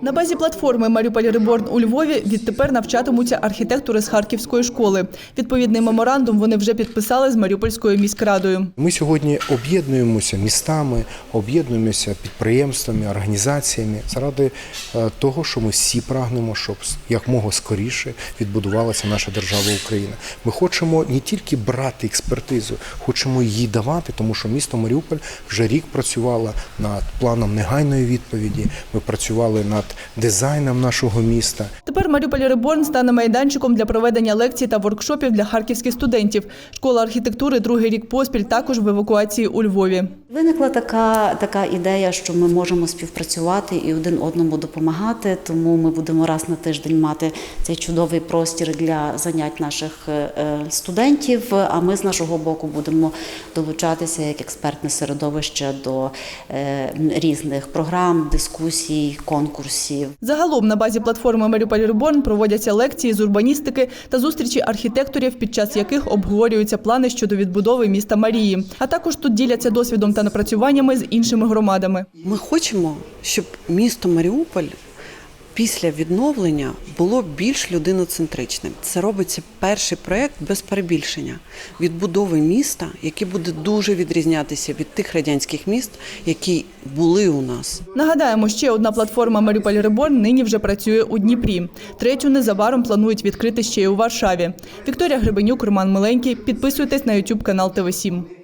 На базі платформи Маріуполь Реборн у Львові відтепер навчатимуться архітектори з Харківської школи. Відповідний меморандум вони вже підписали з Маріупольською міськрадою. Ми сьогодні об'єднуємося містами, об'єднуємося підприємствами, організаціями заради е, того, що ми всі прагнемо, щоб якмога скоріше відбудувалася наша держава Україна. Ми хочемо не тільки брати експертизу, хочемо її давати, тому що місто Маріуполь вже рік працювало над планом негайної відповіді. Ми працювали над дизайном нашого міста. Тепер Маріуполь Реборн стане майданчиком для проведення лекцій та воркшопів для харківських студентів. Школа архітектури другий рік поспіль також в евакуації у Львові. Виникла така, така ідея, що ми можемо співпрацювати і один одному допомагати. Тому ми будемо раз на тиждень мати цей чудовий простір для занять наших е, е, студентів. А ми з нашого боку будемо долучатися як експертне середовище до е, різних програм, дискусій, конкурсів. Загалом на базі платформи Маріуполь Реборн проводяться лекції з урбаністики та зустрічі архітекторів, під час яких обговорюються плани щодо відбудови міста Марії. А також тут діляться досвідом та напрацюваннями з іншими громадами. Ми хочемо, щоб місто Маріуполь після відновлення було більш людиноцентричним. Це робиться перший проєкт без перебільшення відбудови міста, який буде дуже відрізнятися від тих радянських міст, які були у нас. Нагадаємо, ще одна платформа Маріуполь Реборн нині вже працює у Дніпрі. Третю незабаром планують відкрити ще й у Варшаві. Вікторія Гребенюк, Роман Миленький. Підписуйтесь на YouTube канал ТВ 7